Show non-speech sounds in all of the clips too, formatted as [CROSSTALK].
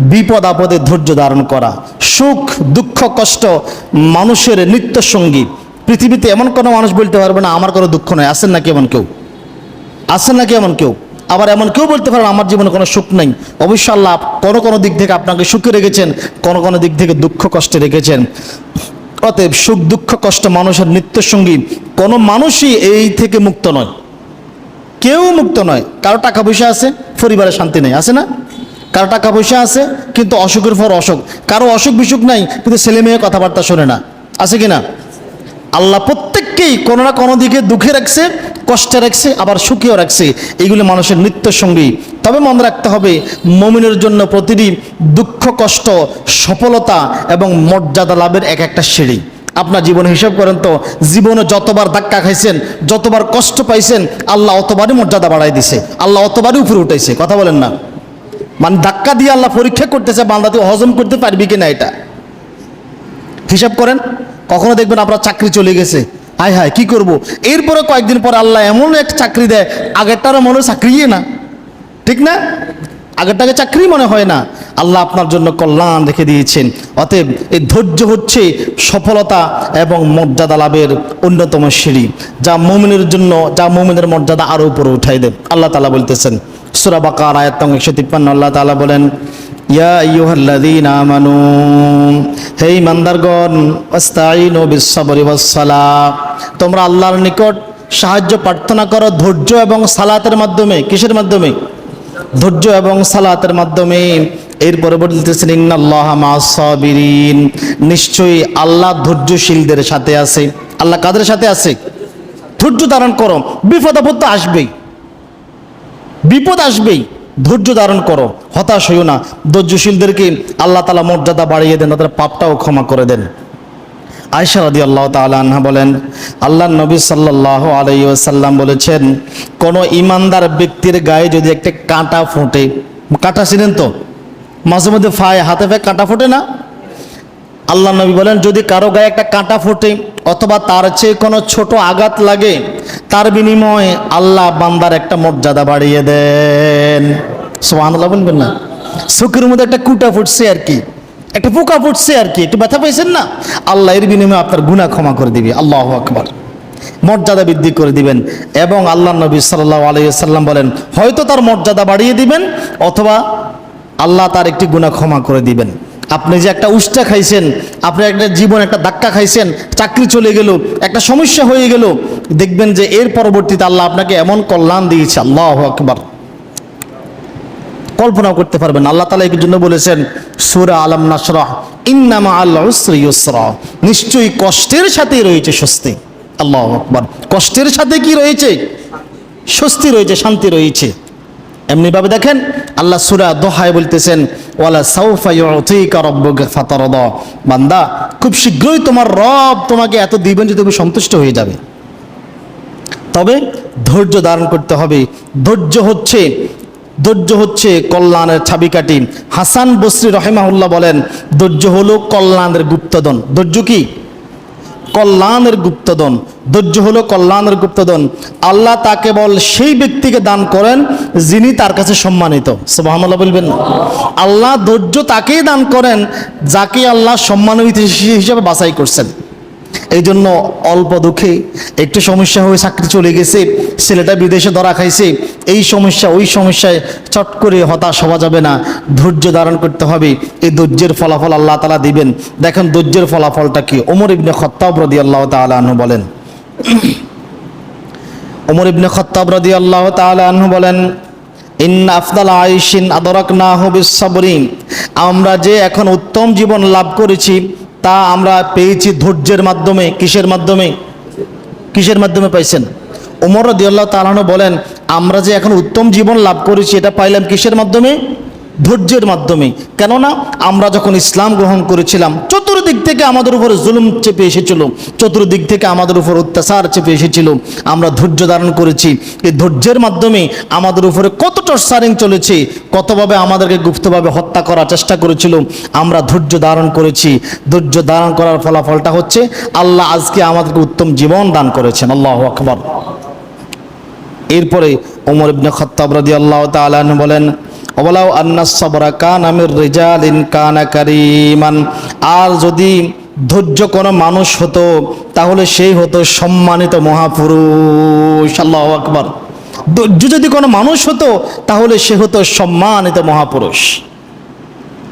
বিপদ আপদে ধৈর্য ধারণ করা, সুখ, দুঃখ, কষ্ট, মানুষের নিত্য সঙ্গী পৃথিবীতে এমন কোনো মানুষ বলতে পারবে না, আমার কোনো দুঃখ নয় আসেন নাকি এমন কেউ? আছেন নাকি এমন কেউ? আবার এমন কেউ বলতে পারেন আমার জীবনে কোনো সুখ নেই। অবশ্য আল্লাহ কোনো কোনো দিক থেকে আপনাকে সুখে রেখেছেন, কোনো কোনো দিক থেকে দুঃখ, কষ্টে রেখেছেন। অতএব সুখ, দুঃখ, কষ্ট মানুষের নিত্য সঙ্গী কোনো মানুষই এই থেকে মুক্ত নয়। কেউ মুক্ত নয়। কারও টাকা পয়সা আছে, পরিবারে শান্তি নেই, আছে না? কারও টাকা পয়সা আছে, কিন্তু অসুখের পর অসুখ। কারও অসুখ বিসুখ নাই, কিন্তু ছেলে মেয়ে কথাবার্তা শোনে না। আছে কি না? আল্লাহ প্রত্যেককেই কোনো না কোনো দিকে দুঃখে রাখছে, কষ্টে রাখছে, আবার সুখেও রাখছে। এইগুলি মানুষের নিত্য সঙ্গী তবে মনে রাখতে হবে, মমিনের জন্য প্রতিটি দুঃখ, কষ্ট, সফলতা এবং মর্যাদা লাভের এক একটা সিঁড়ি। আপনার জীবনে হিসাব করেন তো, জীবনে যতবার ধাক্কা খাইছেন, যতবার কষ্ট পাইছেন, আল্লাহ অতবারই মর্যাদা বাড়াই দিছে। আল্লাহ অতবারই উপরে উঠেছে কথা বলেন না। মানে ধাক্কা দিয়ে আল্লাহ পরীক্ষা করতেছে, বান্দা তুই হজম করতে পারবি কিনা এটা? হিসাব করেন, কখনো দেখবেন আপনার চাকরি চলে গেছে। হায় হায়, কি করব? এরপরে কয়েকদিন পর আল্লাহ এমন একটা চাকরি দেয়, আগেরটারও মনে চাকরিই না। ঠিক না? আগেরটাকে চাকরি মনে হয় না। আল্লাহ আপনার জন্য কল্যাণ রেখে দিয়েছেন। অতএব এই ধৈর্য হচ্ছে সফলতা এবং মর্যাদা লাভের অন্যতম সিঁড়ি। যা মমিনের জন্য, যা মমিনের মর্যাদা আরও উপরে উঠাই দেব আল্লাহ তালা বলতেছেন সুরা বাকার, আয়াত একশো তিপ্পান্ন, আল্লাহ তালা বলেন, ইয়া আইয়ুহাল্লাযীনা আমানু, হে ইমানদারগণ আস্তাঈনু বিস-সাবরি ওয়াস-সালাহ, তোমরা আল্লাহর নিকট সাহায্য, প্রার্থনা করো ধৈর্য এবং সালাতের মাধ্যমে। কিসের মাধ্যমে? ধৈর্য এবং সালাতের মাধ্যমে। এরপরে বলতেছেন, ইন্নাল্লাহ মাস-সাবিরিন নিশ্চয়ই আল্লাহ ধৈর্যশীলদের সাথে আছে। আল্লাহ কাদের সাথে আছে? ধৈর্য ধারণ করো, বিপদ আপদ তো আসবেই। বিপদ আসবেই। ধৈর্য ধারণ করো, হতাশ হইও না। ধৈর্যশীলদেরকে আল্লাহ তালা মর্যাদা বাড়িয়ে দেন, তাদের পাপটাও ক্ষমা করে দেন। আয়সা রাদি আল্লাহ তাল্লাহা বলেন আল্লাহ নবী সাল্লাহ আলাইসাল্লাম বলেছেন, কোনো ইমানদার ব্যক্তির গায়ে যদি একটা কাঁটা ফোটে, কাঁটা ছিলেন তো? মাঝে মধ্যে ফায় হাতে ফায় কাঁটা ফোটে না? আল্লাহ নবী বলেন, যদি কারও গায়ে একটা কাঁটা ফোটে অথবা তার চেয়ে কোনো ছোট আঘাত লাগে, তার বিনিময়ে আল্লাহ বান্দার একটা মর্যাদা বাড়িয়ে দেন। সোহান আল্লাহ বলবেন না। চোখের মধ্যে একটা কুটা ফুটছে আর কি। একটা পোকা ফুটছে আর কি। একটু ব্যথা পাইছেন না? আল্লাহ এর বিনিময়ে আপনার গুণা ক্ষমা করে দিবে। আল্লাহ আকবার। মর্যাদা বৃদ্ধি করে দিবেন এবং আল্লাহ নবী সাল্লাহ আলাইসাল্লাম বলেন, হয়তো তার মর্যাদা বাড়িয়ে দিবেন অথবা আল্লাহ তার একটি গুণা ক্ষমা করে দিবেন। আপনি যে একটা উষ্টা খাইছেন, আপনি একটা জীবন একটা ধাক্কা খাইছেন, চাকরি চলে গেল, একটা সমস্যা হয়ে গেল, দেখবেন যে এর পরবর্তীতে আল্লাহ আপনাকে এমন কল্যাণ দিয়েছে, আল্লাহ আকবার। কল্পনাও করতে পারবেন আল্লাহ তালা এর জন্য বলেছেন, সুরা আলম নাসরাহ ইন্নামা আল্লাহ নিশ্চয়ই কষ্টের সাথেই রয়েছে স্বস্তি। আল্লাহ আকবার। কষ্টের সাথে কি রয়েছে? স্বস্তি রয়েছে, শান্তি রয়েছে। এমনিভাবে দেখেন আল্লাহ সুরা দোহায় বলতেছেন, ওয়ালা সাউফা রাব্বুকা ফাতারদা। বান্দা, খুব শীঘ্রই তোমার রব তোমাকে এত দিবেন যে তুমি সন্তুষ্ট হয়ে যাবে। তবে ধৈর্য ধারণ করতে হবে। ধৈর্য হচ্ছে ধৈর্য হচ্ছে কল্যাণের ছাবিকাটি হাসান বসরি রহেমাহুল্লাহ বলেন, ধৈর্য হলো কল্যাণের গুপ্তদন ধৈর্য কি? কল্যাণের গুপ্তদন ধৈর্য হলো কল্যাণের গুপ্তদন আল্লাহ তাকে বল সেই ব্যক্তিকে দান করেন যিনি তার কাছে সম্মানিত। সুবহানাল্লাহ বলবেন না। আল্লাহ ধৈর্য তাকেই দান করেন যাকে আল্লাহ সম্মানিত হিসেবে বাছাই করছেন। এই জন্য অল্প দুঃখে একটু সমস্যা হয়ে চাকরি চলে গেছে, ছেলেটা বিদেশে ধরা খাইছে, এই সমস্যা, ওই সমস্যায় চট করে হতাশ হওয়া যাবে না। ধৈর্য ধারণ করতে হবে। এই ধৈর্যের ফলাফল আল্লাহ তালা দিবেন। দেখেন ধৈর্যের ফলাফলটা কি? ওমর ইবনে খত্তাব রদি আল্লাহ তালু বলেন [COUGHS] ওমর ইবনে খত্তাব রদি আল্লাহ তালু বলেন, ইন্না আফদাল আইসিন আদরাক না হবে আমরা যে এখন উত্তম জীবন লাভ করেছি, তা আমরা পেয়েছি ধৈর্যের মাধ্যমে, কিসের মাধ্যমে? কিসের মাধ্যমে পাইছেন? ওমর দিয়াল্লাহ তালানো বলেন, আমরা যে এখন উত্তম জীবন লাভ করেছি, এটা পাইলাম কিসের মাধ্যমে? ধৈর্যের মাধ্যমে। কেননা আমরা যখন ইসলাম গ্রহণ করেছিলাম চতুর্দিক থেকে আমাদের উপর জুলুম চেপে এসেছিল, চতুর্দিক থেকে আমাদের উপর অত্যাচার চেপে এসেছিল। আমরা ধৈর্য ধারণ করেছি। এই ধৈর্যের মাধ্যমে আমাদের উপরে কত টর্চারিং চলেছে, কতভাবে আমাদেরকে গুপ্তভাবে হত্যা করার চেষ্টা করেছিল, আমরা ধৈর্য ধারণ করেছি। ধৈর্য ধারণ করার ফলাফলটা হচ্ছে, আল্লাহ আজকে আমাদেরকে উত্তম জীবন দান করেছেন। আল্লাহ আকবর। এরপরে ওমর ইবনে খত্তাব রাদি আল্লাহ তালান বলেন অবলাও আন্না সবরা কান আমির রেজালিন কানা কারিমান। আর যদি ধৈর্য কোনো মানুষ হতো, তাহলে সেই হতো সম্মানিত মহাপুরুষ। আল্লাহ আকবর। ধৈর্য যদি কোনো মানুষ হতো, তাহলে সে হতো সম্মানিত মহাপুরুষ।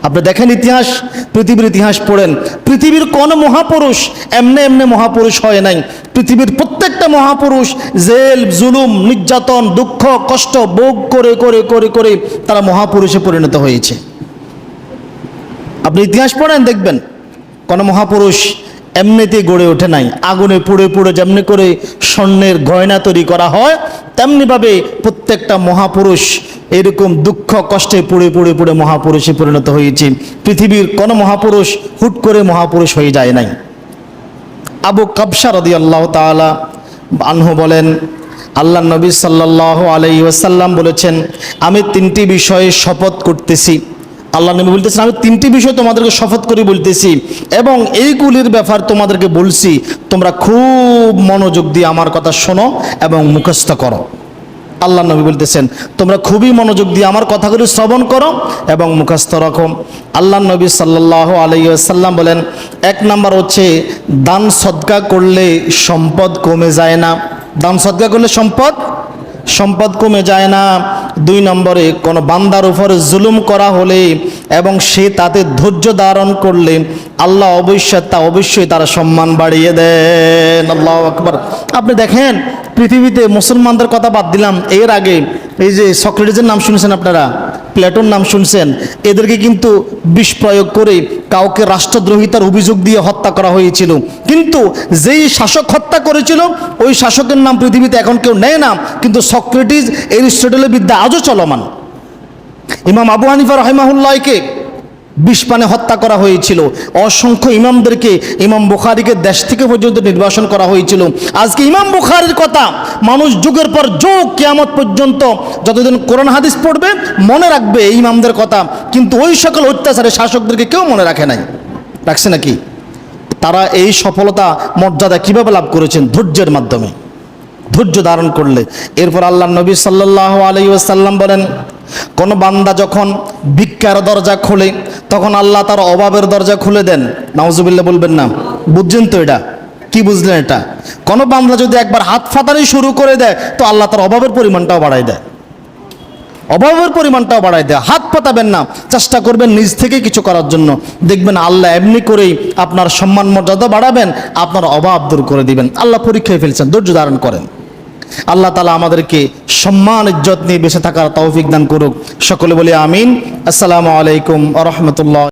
আপনি দেখেন ইতিহাস, পৃথিবীর ইতিহাস পড়েন। পৃথিবীর কোন মহাপুরুষ এমনি এমনি মহাপুরুষ হয় নাই। পৃথিবীর প্রত্যেকটা মহাপুরুষ জেল, জুলুম, নির্যাতন, দুঃখ, কষ্ট ভোগ করে করে করে করে তারা মহাপুরুষে পরিণত হয়েছে। আপনি ইতিহাস পড়েন, দেখবেন, কোন মহাপুরুষ এমনিতেই গড়ে ওঠে নাই। আগুনে পুড়ে পুড়ে যেমনি করে স্বর্ণের গয়না তৈরি করা হয়, তেমনিভাবে প্রত্যেকটা মহাপুরুষ এরকম দুঃখ, কষ্টে পুড়ে পুড়ে পুড়ে মহাপুরুষে পরিণত হয়েছে। পৃথিবীর কোনো মহাপুরুষ হুট করে মহাপুরুষ হয়ে যায় নাই। আবু কাবসা রদি আল্লাহ তালা আনহু বলেন, আল্লাহ নবী সাল্লাহ আলাই ওয়াসাল্লাম বলেছেন, আমি তিনটি বিষয়ে শপথ করতেছি। আল্লাহ নবী বলতেছেন, আমি তিনটি বিষয় তোমাদেরকে শপথ করে বলতেছি এবং এইগুলির ব্যাপার তোমাদেরকে বলছি। তোমরা খুব মনোযোগ দিয়ে আমার কথা শোনো এবং মুখস্থ করো। আল্লাহ নবী বলতেছেন, তোমরা খুবই মনোযোগ দিয়ে আমার কথাগুলি শ্রবণ করো এবং মুখস্থ রাখো। আল্লাহ নবী সাল্লাহ আলাইসাল্লাম বলেন, এক নাম্বার হচ্ছে দান সদকা করলে সম্পদ কমে যায় না। দান সদকা করলে সম্পদ সম্পদ কমে যায় না। দুই নম্বরে, কোনো বান্দার উপর জুলুম করা হলে এবং সে তাতে ধৈর্য ধারণ করলে আল্লাহ অবশ্যই তা অবশ্যই তারা সম্মান বাড়িয়ে দেন। আল্লাহ আকবর। আপনি দেখেন, পৃথিবীতে মুসলমানদের কথা বাদ দিলাম। এর আগে এই যে সক্রেটিসের নাম শুনেছেন আপনারা? প্লেটোর নাম শুনছেন, এদেরকে কিন্তু বিষ প্রয়োগ করে কাউকে রাষ্ট্রদ্রোহিতার অভিযোগ দিয়ে হত্যা করা হয়েছিল। কিন্তু যেই শাসক হত্যা করেছিল, ওই শাসকের নাম পৃথিবীতে এখন কেউ নেয় না, কিন্তু সক্রেটিস এরিস্টটলের বিদ্যা আজও চলমান। ইমাম আবু হানিফা রহমাহুল্লাহকে বিষ পানে হত্যা করা হয়েছিল। অসংখ্য ইমামদেরকে ইমাম বুখারিকে দেশ থেকে পর্যন্ত নির্বাসন করা হয়েছিল। আজকে ইমাম বুখারির কথা মানুষ যুগের পর যুগ, কেয়ামত পর্যন্ত যতদিন কোরআন হাদিস পড়বে, মনে রাখবে ইমামদের কথা। কিন্তু ওই সকল অত্যাচারে শাসকদেরকে কেউ মনে রাখে নাই। রাখছে নাকি? তারা এই সফলতা, মর্যাদা কীভাবে লাভ করেছেন? ধৈর্যের মাধ্যমে। ধৈর্য ধারণ করলে। এরপর আল্লাহ নবী সাল্লাহ আলাই ওয়াসাল্লাম বলেন কোন বান্দা যখন ভিক্ষার দরজা খোলে, তখন আল্লাহ তার অভাবের দরজা খুলে দেন। নাউজুবিল্লাহ বলবেন না। বুঝছেন তো এটা? কি বুঝলেন এটা? কোন বান্দা যদি একবার হাত ফাতানি শুরু করে দেয়, তো আল্লাহ তার অভাবের পরিমাণটাও বাড়াই দেয়। অভাবের পরিমাণটাও বাড়াই দেয়। হাত পাতাবেন না, চেষ্টা করবেন নিজ থেকে কিছু করার জন্য। দেখবেন আল্লাহ এমনি করেই আপনার সম্মান মর্যাদা বাড়াবেন, আপনার অভাব দূর করে দিবেন। আল্লাহ পরীক্ষায় ফেলছেন, ধৈর্য ধারণ করেন। আল্লাহ তালা আমাদেরকে সম্মান, ইজ্জত নিয়ে বেঁচে থাকার তৌফিক দান করুক। সকলে বলি আমিন। আসসালামু আলাইকুম আ রহমতুল্লাহ।